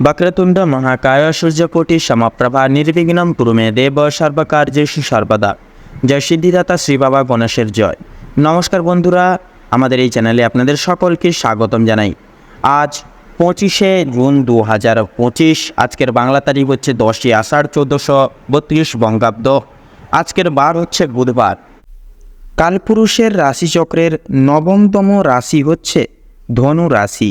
వక్రతుండ మహాకాయ সূর্যকোটি সমপ্রভা নির্বিঘ্নম কুরুমে দেব সর্বকার্যেষু সর্বদা জয় সিদ্ধিদাতা শ্রী বাবা গণেশের জয় নমস্কার বন্ধুরা আমাদের এই চ্যানেলে আপনাদের সকলকে স্বাগতম জানাই আজ পঁচিশে জুন দু হাজার পঁচিশ আজকের বাংলা তারিখ হচ্ছে দশই আষাঢ় চোদ্দোশো বত্রিশ বঙ্গাব্দ আজকের বার হচ্ছে বুধবার কালপুরুষের রাশিচক্রের নবমতম রাশি হচ্ছে ধনু রাশি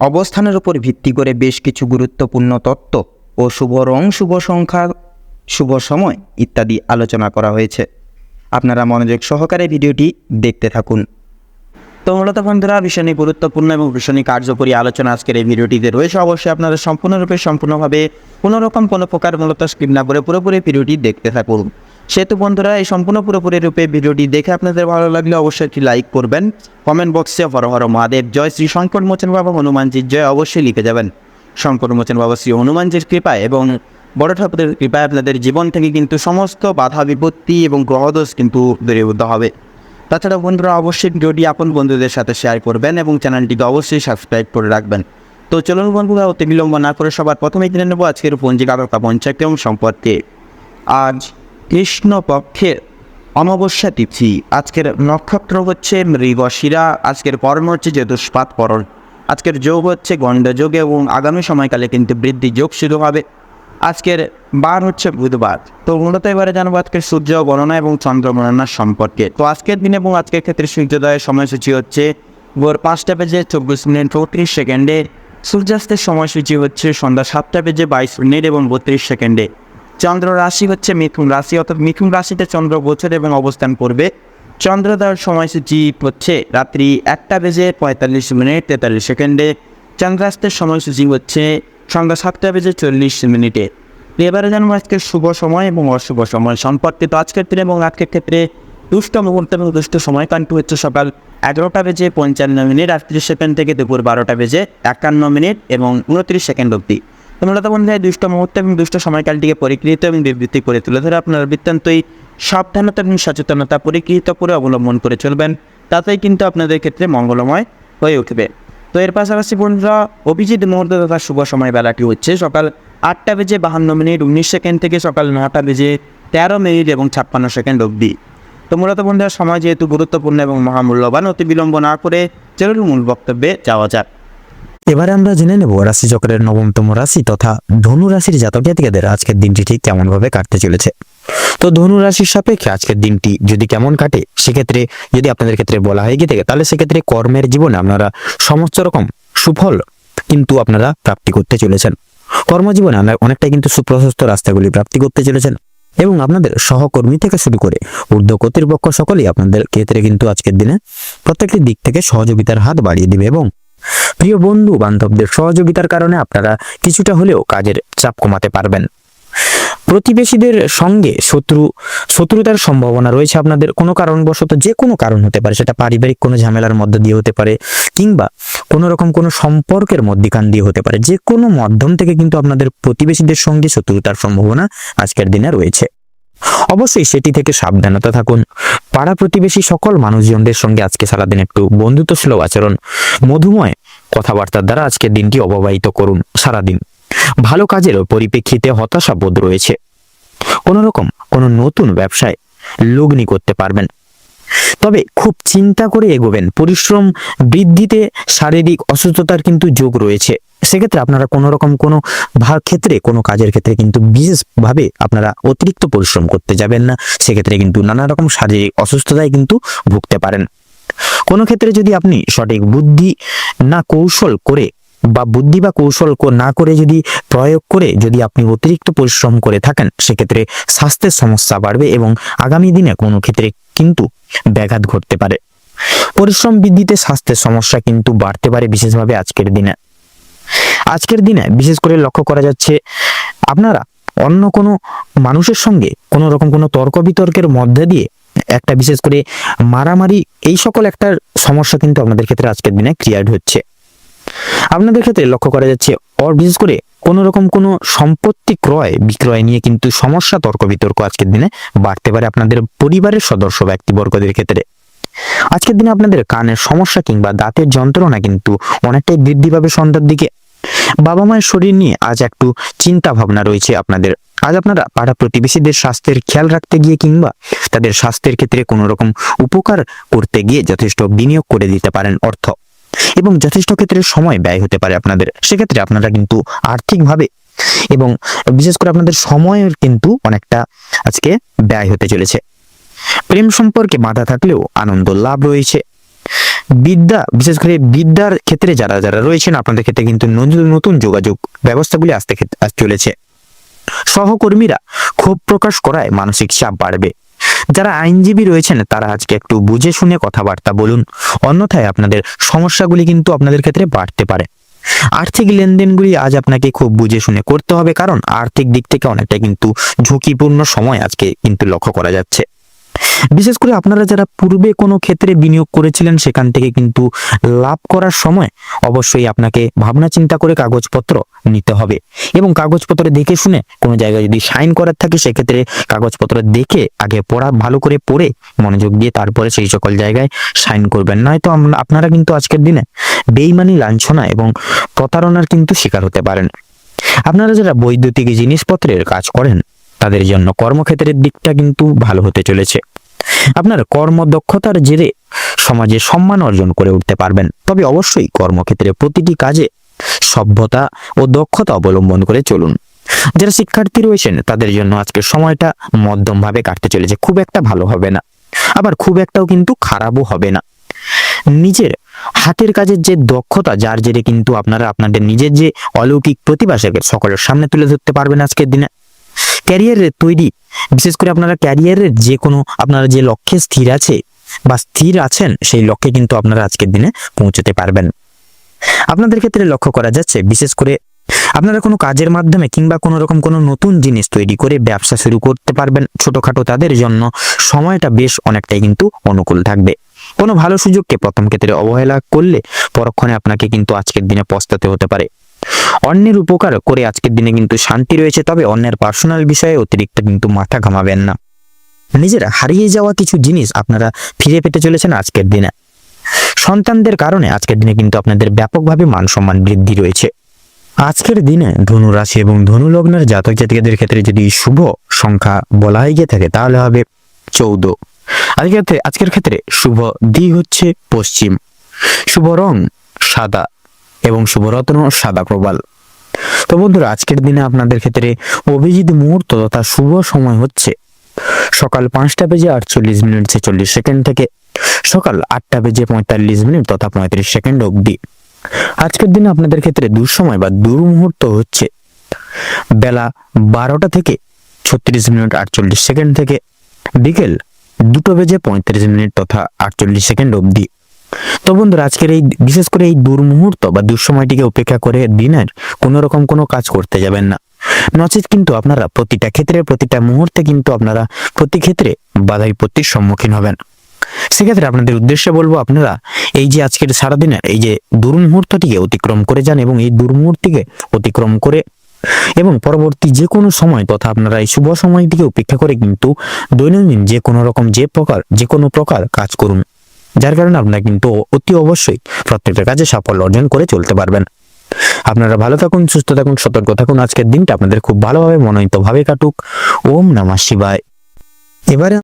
অবস্থানের উপর ভিত্তি করে বেশ কিছু গুরুত্বপূর্ণ তত্ত্ব ও শুভ রং, শুভ সংখ্যা, শুভ সময় ইত্যাদি আলোচনা করা হয়েছে। আপনারা মনোযোগ সহকারে ভিডিওটি দেখতে থাকুন। তো মূলত বন্ধুরা ভীষণই গুরুত্বপূর্ণ এবং ভীষণই কার্যকরী আলোচনা আজকের এই ভিডিওটিতে রয়েছে। অবশ্যই আপনারা সম্পূর্ণরূপে, সম্পূর্ণভাবে কোনোরকম কোনো প্রকার মূলত স্কিপ না করে পুরোপুরি ভিডিওটি দেখতে থাকুন। সেহেতু বন্ধুরা, এই সম্পূর্ণ পুরোপুরি রূপে ভিডিওটি দেখে আপনাদের ভালো লাগলে অবশ্যই একটি লাইক করবেন। কমেন্ট বক্সে হর হর মহাদেব, জয় শ্রী শঙ্কর মোচন বাবা, হনুমানজির জয় অবশ্যই লিখে যাবেন। শঙ্কর মোচন বাবা শ্রী হনুমানজির কৃপায় এবং বড় ঠাকুরের কৃপায় আপনাদের জীবন থেকে কিন্তু সমস্ত বাধা, বিপত্তি এবং গ্রহদোষ কিন্তু দূরীভূত হবে। তাছাড়া বন্ধুরা, অবশ্যই ভিডিওটি আপন বন্ধুদের সাথে শেয়ার করবেন এবং চ্যানেলটিকে অবশ্যই সাবস্ক্রাইব করে রাখবেন। তো চলুন বন্ধুরা, অতি বিলম্ব না করে সবার প্রথমেই জেনে নেব আজকের পঞ্জিকারতা পঞ্চাক্রম সম্পর্কে। আজ কৃষ্ণপক্ষের অমাবস্যা তিথি। আজকের নক্ষত্র হচ্ছে মৃগশিরা আজকের কর্ম হচ্ছে চতুষ্পাত পরণ। আজকের যোগ হচ্ছে গণ্ডযোগ এবং আগামী সময়কালে কিন্তু বৃদ্ধি যোগ শুরু হবে। আজকের বার হচ্ছে বুধবার। তো মূলত এবারে জানব আজকের সূর্য গণনা এবং চন্দ্র গণনা সম্পর্কে। তো আজকের দিন এবং আজকের ক্ষেত্রে সূর্যোদয়ের সময়সূচি হচ্ছে ভোর পাঁচটা বেজে চব্বিশ মিনিট চৌত্রিশ সেকেন্ডে। সূর্যাস্তের সময়সূচি হচ্ছে সন্ধ্যা সাতটা বেজে বাইশ মিনিট এবং বত্রিশ সেকেন্ডে। চন্দ্র রাশি হচ্ছে মিথুন রাশি, অর্থাৎ মিথুন রাশিতে চন্দ্র গোচর এবং অবস্থান করবে। চন্দ্রোদয়ের সময়সূচি হচ্ছে রাত্রি একটা বেজে পঁয়তাল্লিশ মিনিট তেতাল্লিশ সেকেন্ডে। চন্দ্রাস্তের সময়সূচি হচ্ছে সন্ধ্যা সাতটা বেজে চল্লিশ মিনিটে। এবারে জানব আজকের শুভ সময় এবং অশুভ সময় সম্পর্কে তো আজকের দিনে এবং আজকের ক্ষেত্রে দুষ্ট মুহূর্ত এবং দুষ্ট সময় কান্টু হচ্ছে সকাল এগারোটা বেজে পঞ্চান্ন মিনিট, আটত্রিশ সেকেন্ড থেকে দুপুর বারোটা বেজে একান্ন মিনিট এবং উনত্রিশ সেকেন্ড অবধি। তো মূলত বন্ধুরা দুষ্ট মুহূর্ত এবং দুষ্ট সময়কালটিকে পরিকৃত এবং বিবৃতি করে তুলে ধরে আপনার বৃত্তান্তই সাবধানতা এবং সচেতনতা পরিকৃত করে অবলম্বন করে চলবেন। তাতেই কিন্তু আপনাদের ক্ষেত্রে মঙ্গলময় হয়ে উঠবে। তো এর পাশাপাশি বন্ধুরা, অভিজিৎ মুহূর্ত তথা শুভ সময় বেলাটি হচ্ছে সকাল আটটা বেজে বাহান্ন মিনিট উনিশ সেকেন্ড থেকে সকাল নটা বেজে তেরো মিনিট এবং ছাপ্পান্ন সেকেন্ড অবধি। তো মূলত বন্ধুরা, সময় যেহেতু গুরুত্বপূর্ণ এবং মহামূল্যবান, অতি বিলম্ব না করে চলুন মূল বক্তব্যে যাওয়া যাক। এবারে আমরা জেনে নেব রাশি চক্রের নবমতম রাশি তথা ধনু রাশির জাতক জাতিকাদের আজকের দিনটি ঠিক কেমন ভাবে কাটতে চলেছে। তো ধনু রাশির সাপেক্ষে আজকের দিনটি যদি কেমন কাটে, সেক্ষেত্রে যদি আপনাদের ক্ষেত্রে বলা হয়ে গিয়ে থাকে, তাহলে সেক্ষেত্রে কর্মের জীবনে আপনারা সমস্ত রকম সুফল কিন্তু আপনারা প্রাপ্তি করতে চলেছেন। কর্মজীবনে আপনারা অনেকটাই কিন্তু সুপ্রশস্ত রাস্তাগুলি প্রাপ্তি করতে চলেছেন এবং আপনাদের সহকর্মী থেকে শুরু করে ঊর্ধ্ব কর্তৃপক্ষ সকলেই আপনাদের ক্ষেত্রে কিন্তু আজকের দিনে প্রত্যেকটি দিক থেকে সহযোগিতার হাত বাড়িয়ে দিবে এবং প্রিয় বন্ধু বান্ধবদের সহযোগিতার কারণে আপনারা কিছুটা হলেও কাজের চাপ কমাতে পারবেন। প্রতিবেশীদের সঙ্গে শত্রু, শত্রুতার সম্ভাবনা রয়েছে আপনাদের কোনো কারণবশত যে কোনো কারণ হতে পারে, সেটা পারিবারিক কোনো ঝামেলার মধ্যে দিয়ে হতে পারে কিংবা কোনো রকম কোনো সম্পর্কের মধ্যিখান দিয়ে হতে পারে। যে কোনো মাধ্যম থেকে কিন্তু আপনাদের প্রতিবেশীদের সঙ্গে শত্রুতার সম্ভাবনা আজকের দিনে রয়েছে। অবশ্যই সেটি থেকে সাবধানতা থাকুন। পাড়া প্রতিবেশী সকল মানুষজনদের সঙ্গে আজকে সারাদিন একটু বন্ধুত্ব আচরণ, মধুময় কথাবার্তার দ্বারা আজকের দিনটি অববাহিত করুন সারাদিন। ভালো কাজের পরিপ্রেক্ষিতে হতাশা বোধ রয়েছে। কোনো রকম কোনো নতুন ব্যবসায় লগ্নি করতে পারবেন। তবে খুব চিন্তা করে এগোবেন। পরিশ্রম বৃদ্ধিতে শারীরিক অসুস্থতার কিন্তু যোগ রয়েছে। সেক্ষেত্রে আপনারা কোনো রকম কোনো ক্ষেত্রে, কোনো কাজের ক্ষেত্রে কিন্তু বিশেষভাবে আপনারা অতিরিক্ত পরিশ্রম করতে যাবেন না। সেক্ষেত্রে কিন্তু নানা রকম শারীরিক অসুস্থতায় কিন্তু ভুগতে পারেন। কোনো ক্ষেত্রে যদি আপনি সঠিক বুদ্ধি না কৌশল করে বা বুদ্ধি বা কৌশল না করে যদি প্রয়োগ করে যদি আপনি অতিরিক্ত পরিশ্রম করে থাকেন, সেক্ষেত্রে স্বাস্থ্যের সমস্যা বাড়বে এবং আগামী দিনে কোনো ক্ষেত্রে কিন্তু ব্যাঘাত ঘটতে পারে। পরিশ্রম বৃদ্ধিতে স্বাস্থ্যের সমস্যা কিন্তু বাড়তে পারে বিশেষভাবে আজকের দিনে। আজকের দিনে বিশেষ করে লক্ষ্য করা যাচ্ছে, আপনারা অন্য কোনো মানুষের সঙ্গে কোনো রকম কোনো তর্ক বিতর্কের মধ্যে দিয়ে একটা বিশেষ করে মারামারি এই সকল একটা সমস্যা কিন্তু আপনাদের ক্ষেত্রে আজকের দিনে ক্রিয়েট হচ্ছে। আপনাদের ক্ষেত্রে লক্ষ্য করা যাচ্ছে অর বিশেষ করে কোনো রকম কোনো সম্পত্তি ক্রয়, বিক্রয় নিয়ে কিন্তু সমস্যা, তর্ক, বিতর্ক আজকের দিনে বাড়তে পারে আপনাদের পরিবারের সদস্য, ব্যক্তিবর্গদের ক্ষেত্রে। আজকের দিনে আপনাদের কানের সমস্যা কিংবা দাঁতের যন্ত্রণা কিন্তু অনেকটাই বৃদ্ধি পাবে সন্ধ্যার দিকে। বাবা মায়ের শরীর নিয়ে আজ একটু চিন্তা ভাবনা রয়েছে আপনাদের। আজ আপনারা পাড়া প্রতিবেশীদের স্বাস্থ্যের খেয়াল রাখতে গিয়ে কিংবা তাদের স্বাস্থ্যের ক্ষেত্রে কোনো রকম উপকার করতে গিয়ে যথেষ্ট বিনিয়োগ করে দিতে পারেন অর্থ। এবং যথেষ্ট ক্ষেত্রে সময় ব্যয় হতে পারে আপনাদের। সেক্ষেত্রে আপনারা কিন্তু আর্থিকভাবে এবং বিশেষ করে আপনাদের সময়ের কিন্তু অনেকটা আজকে ব্যয় হতে চলেছে। প্রেম সম্পর্কে বাধা থাকলেও আনন্দ লাভ রয়েছে। বিদ্যা, বিশেষ করে বিদ্যার ক্ষেত্রে যারা যারা রয়েছেন, আপনাদের ক্ষেত্রে কিন্তু নতুন নতুন যোগাযোগ ব্যবস্থাগুলি আসতে ক্ষেত- চলেছে। সহকর্মীরা ক্ষোভ প্রকাশ করায় মানসিক চাপ বাড়বে। যারা আইনজীবী রয়েছেন, তারা আজকে একটু বুঝে শুনে কথাবার্তা বলুন। অন্যথায় আপনাদের সমস্যাগুলি কিন্তু আপনাদের ক্ষেত্রে বাড়তে পারে। আর্থিক লেনদেনগুলি আজ আপনাকে খুব বুঝে শুনে করতে হবে, কারণ আর্থিক দিক থেকে অনেকটা কিন্তু ঝুঁকিপূর্ণ সময় আজকে কিন্তু লক্ষ্য করা যাচ্ছে। বিশেষ করে আপনারা যারা পূর্বে কোনো ক্ষেত্রে বিনিয়োগ করেছিলেন, সেখান থেকে কিন্তু লাভ করার সময় অবশ্যই আপনাকে ভাবনা চিন্তা করে কাগজপত্র নিতে হবে। এবং কাগজপত্র দেখে শুনে কোনো জায়গায় যদি সাইন করার থাকে, সেক্ষেত্রে কাগজপত্র দেখে, আগে পড়া, ভালো করে পড়ে মনোযোগ দিয়ে তারপরে সেই সকল জায়গায় সাইন করবেন। নয়তো আপনারা কিন্তু আজকের দিনে বেইমানি, লাঞ্ছনা এবং প্রতারণার কিন্তু শিকার হতে পারেন। আপনারা যারা বৈদ্যুতিক জিনিসপত্রের কাজ করেন, তাদের জন্য কর্মক্ষেত্রের দিকটা কিন্তু ভালো হতে চলেছে। আপনার কর্মদক্ষতার জেরে সমাজে সম্মান অর্জন করে উঠতে পারবেন। তবে অবশ্যই কর্মক্ষেত্রে প্রতিটি কাজে সভ্যতা ও দক্ষতা অবলম্বন করে চলুন। যারা শিক্ষার্থী রয়েছেন, তাদের জন্য আজকের সময়টা মধ্যমভাবে কাটতে চলেছে। খুব একটা ভালো হবে না। আবার খুব একটাও কিন্তু খারাপও হবে না। নিজের হাতের কাজের যে দক্ষতা, যার জেরে কিন্তু আপনারা আপনাদের নিজের যে অলৌকিক প্রতিভা সকলের সামনে তুলে ধরতে পারবেন আজকের দিনে। ক্যারিয়ারের তৈরি। বিশেষ করে আপনারা ক্যারিয়ারের যে কোনো আপনারা যে লক্ষ্যে স্থির আছে বা স্থির আছেন, সেই লক্ষ্যে কিন্তু আপনারা আজকের দিনে পৌঁছতে পারবেন। আপনাদের ক্ষেত্রে লক্ষ্য করা যাচ্ছে, বিশেষ করে আপনারা কোনো কাজের মাধ্যমে কিংবা কোনো রকম কোনো নতুন জিনিস তৈরি করে ব্যবসা শুরু করতে পারবেন। ছোটখাটো তাদের জন্য সময়টা বেশ অনেকটাই কিন্তু অনুকূল থাকবে। কোনো ভালো সুযোগকে প্রথম ক্ষেত্রে অবহেলা করলে পরক্ষণে আপনাকে কিন্তু আজকের দিনে পস্তাতে হতে পারে। অন্যের উপকার করে আজকের দিনে কিন্তু শান্তি রয়েছে, তবে অন্যের পার্সোনাল বিষয়ে অতিরিক্ত কিন্তু মাথা ঘামাবেন না। নিজের হারিয়ে যাওয়া কিছু জিনিস আপনারা ফিরে পেতে চলেছেন আজকের দিনে। সন্তানদের কারণে আজকের দিনে কিন্তু আপনাদের ব্যাপকভাবে মান সম্মান বৃদ্ধি রয়েছে। আজকের দিনে ধনু রাশি এবং ধনু লগ্নের জাতক জাতিকাদের ক্ষেত্রে যদি শুভ সংখ্যা বলা হয়ে গিয়ে থাকে, তাহলে হবে চৌদ্দ। আজকের আজকের ক্ষেত্রে শুভ দিক হচ্ছে পশ্চিম। শুভ রং সাদা। এবং শুভ রত্ন সাদা প্রবাল। তো বন্ধুরা, আজকের দিনে আপনাদের ক্ষেত্রে অভিজিৎ মুহূর্ত তথা শুভ সময় হচ্ছে সকাল পাঁচটা বেজে আটচল্লিশ মিনিট ছেচল্লিশ সেকেন্ড থেকে সকাল আটটা বেজে পঁয়তাল্লিশ মিনিট তথা পঁয়ত্রিশ সেকেন্ড অবধি। আজকের দিনে আপনাদের ক্ষেত্রে দুঃসময় বা দুর্মুহূর্ত হচ্ছে বেলা বারোটা থেকে ছত্রিশ মিনিট আটচল্লিশ সেকেন্ড থেকে বিকেল দুটো বেজে পঁয়ত্রিশ মিনিট তথা আটচল্লিশ সেকেন্ড অবধি। তো বন্ধুরা, আজকের এই বিশেষ করে এই দুর্মুহূর্ত বা দুঃসময়টিকে উপেক্ষা করে দিনের কোনো রকম কোনো কাজ করতে যাবেন না। নচেত কিন্তু আপনারা প্রতিটা ক্ষেত্রে, প্রতিটা মুহূর্তে কিন্তু আপনারা প্রতি ক্ষেত্রে বাধা বিপত্তির সম্মুখীন হবেন। সেক্ষেত্রে আপনাদের উদ্দেশ্যে বলব, আপনারা এই যে আজকের সারাদিনের এই যে দুর্মুহূর্তটিকে অতিক্রম করে যান এবং এই দুর্মুহূর্তটিকে অতিক্রম করে এবং পরবর্তী যে কোনো সময় তথা আপনারা এই শুভ সময়টিকে উপেক্ষা করে কিন্তু দৈনন্দিন যে কোনো রকম যে প্রকার যে কোনো প্রকার কাজ করুন। যার কারণে আপনারা কিন্তু অতি অবশ্যই প্রত্যেকটা কাজে সাফল্য অর্জন করে চলতে পারবেন। আপনারা ভালো থাকুন, সুস্থ থাকুন, সতর্ক থাকুন। আজকের দিনটা আপনাদের খুব ভালোভাবে মনোনীত ভাবে কাটুক। ওম নমঃ শিবায়। এবারে